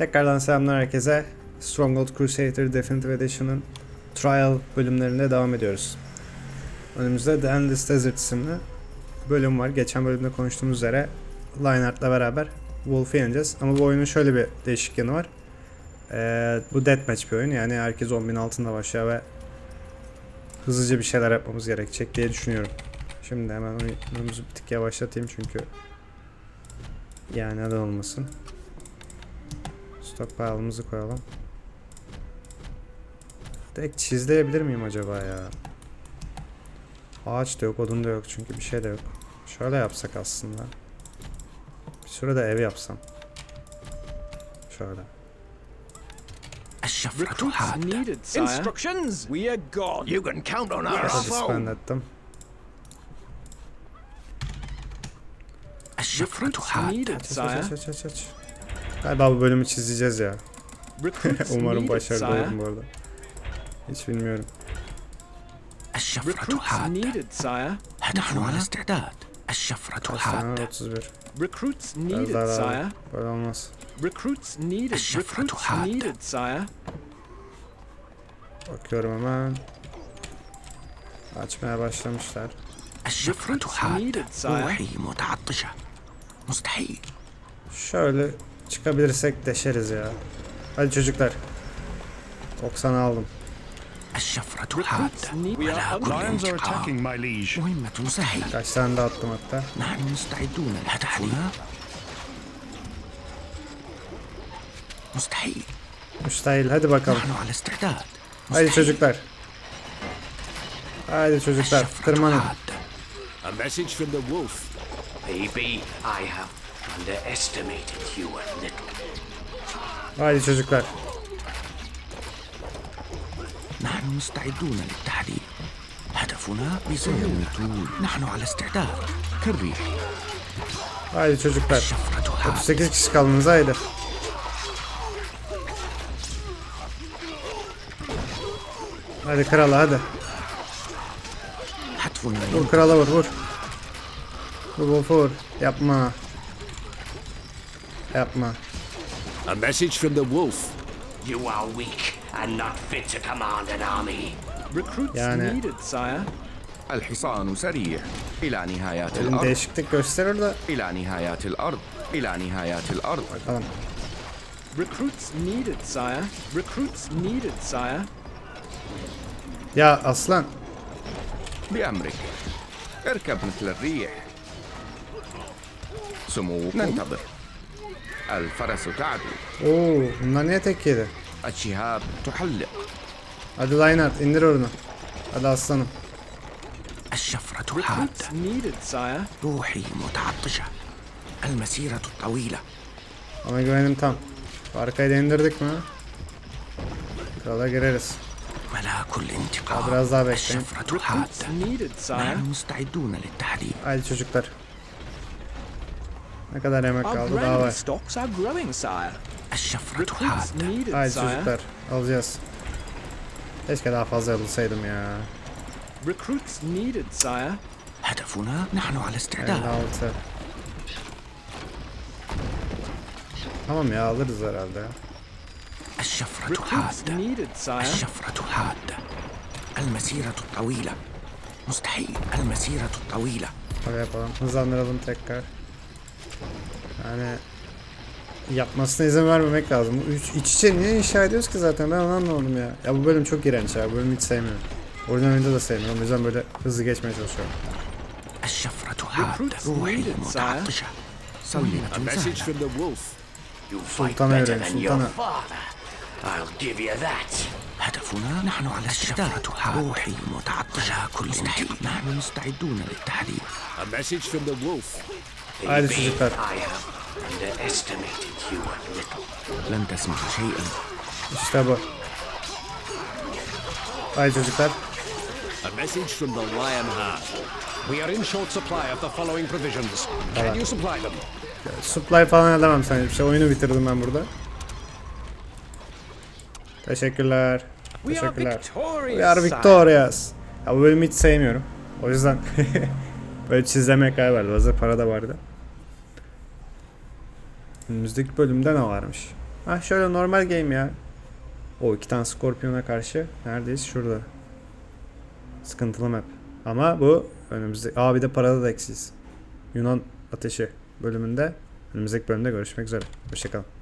Tekrardan selamlar herkese. Stronghold Crusader Definitive Edition'ın Trial bölümlerinde devam ediyoruz. Önümüzde The Endless Desert isimli bölüm var. Geçen bölümde konuştuğumuz üzere Lionheart'la beraber Wolf'u yeneceğiz. Ama bu oyunun şöyle bir değişik yanı var. Ee, bu deathmatch bir oyun. Yani herkes 10.000 altında başlıyor ve hızlıca bir şeyler yapmamız gerekecek diye düşünüyorum. Şimdi hemen oyunumuzu bir tık yavaşlatayım çünkü yani neden olmasın. Stockpile'ımızı koyalım. Direkt çizleyebilir miyim acaba ya? Ağaç da yok, odun da yok çünkü bir şey de yok. Şöyle yapsak aslında. Bir süre de ev yapsam. Şöyle. Recruits needed. Instructions? We are gone. You can count on us. Suspend ettim. Recruits needed, sire. Aç aç aç aç. Galiba bu bölümü çizeceğiz ya. Recruits Umarım needed, başarılı sire. olurum bu arada. Hiç bilmiyorum. الشفرة Recruits حادة needed, sire. نحن على استعداد الشفرة Kaç tane? حادة 31. Recruits Biraz needed, daha sire. daha. Böyle olmaz. Recruits needed. الشفرة Recruits حادة. needed, sire. Bakıyorum hemen. Açmaya başlamışlar. الشفرة Recruits حادة needed, sire. روحي متعطشة مستحيل Şöyle çıkabilirsek deşeriz ya. Hadi çocuklar. 90 aldım. الشفرة Recruits حادة need. We are على under. كل Lions are انتقام attacking, my liege. مهمة سهلة Kaç tane de attım hatta. نحن مستعدون لهدفنا مستحيل Müstahil hadi bakalım. نحن على استعداد Hadi مستحيل. çocuklar. Hadi çocuklar الشفرة tırmanın. حادة A message from the wolf. Maybe I have underestimated you a little. Hadi çocuklar. نحن مستعدون للتحديد هدفنا بسلم طول نحن على استعداد كالريح Hadi çocuklar. الشفرة حادة 38 kişi kaldınız haydi. Hadi krala hadi. هدفنا Vur krala vur vur. Vur vur vur. Yapma. Yapma. A message from the wolf. You are weak and not fit to command an army. Recruits Yani- needed, sire. الحصان سريع إلى نهايات Elim الأرض değişiklik gösterir de إلى نهايات الأرض إلى نهايات الأرض bakalım. Recruits needed, sire. Recruits needed, sire. Ya aslan. بأمرك اركب مثل الريح سمو ننتظر الفرس تعدو. أوه مانيتك كده؟ الشهاب تحلق. هذا لاينات اندرورنا هذا أصلا الشفرة الحادة روحي متعطشة. المسيرة الطويلة. Ama güvenim tam. Arkayı da indirdik mi? Krala gireriz. Biraz daha bekleyin. Hadi çocuklar. Ne kadar yemek Our kaldı daha granary var. stocks are growing, sire. الشفرة Recruits حادة needed, Haydi sire. çocuklar. Alacağız. Keşke daha fazla alsaydım ya. Recruits needed, sire. هدفنا نحن على استعداد 56. Tamam ya alırız herhalde. الشفرة Recruits حادة needed, sire. الشفرة حادة المسيرة الطويلة مستحيل المسيرة الطويلة Öyle yapalım. Hızlandıralım tekrar. Yani yapmasına izin vermemek lazım. Bu üç, iç içe niye inşa ediyoruz ki zaten ben onu anlamadım ya. Ya bu bölüm çok iğrenç ya. Bu bölümü hiç sevmiyorum. Orijinal oyunda da sevmiyorum. O yüzden böyle hızlı geçmeye çalışıyorum. الشفرة حادة Recruits روحي needed, sire. متعطشة سلمة A message سهلة from the wolf. You fight Sultan'a better öğren, than your sultana. father. I'll give you that. هدفنا نحن على استعداد روحي متعطشة كل مستحيل نحن مستعدون للتحديد A message from the wolf. Haydi Maybe çocuklar. Lem tesmah şeyin. İşte bu. Haydi çocuklar. A message from the Lion Heart. We are in short supply of the following provisions. Can you supply them? Supply falan edemem sana bir şey. Oyunu bitirdim ben burada. Teşekkürler. Teşekkürler. We are victorious. Ya bu bölümü hiç sevmiyorum. O yüzden böyle çizlemek kaybı vardı. Hazır para da vardı. Önümüzdeki bölümde ne varmış? Ah şöyle normal game ya. O iki tane Scorpion'a karşı neredeyiz? Şurada. Sıkıntılı map. Ama bu önümüzde... Aa bir de parada da eksiyiz. Yunan Ateşi bölümünde önümüzdeki bölümde görüşmek üzere. Hoşçakalın.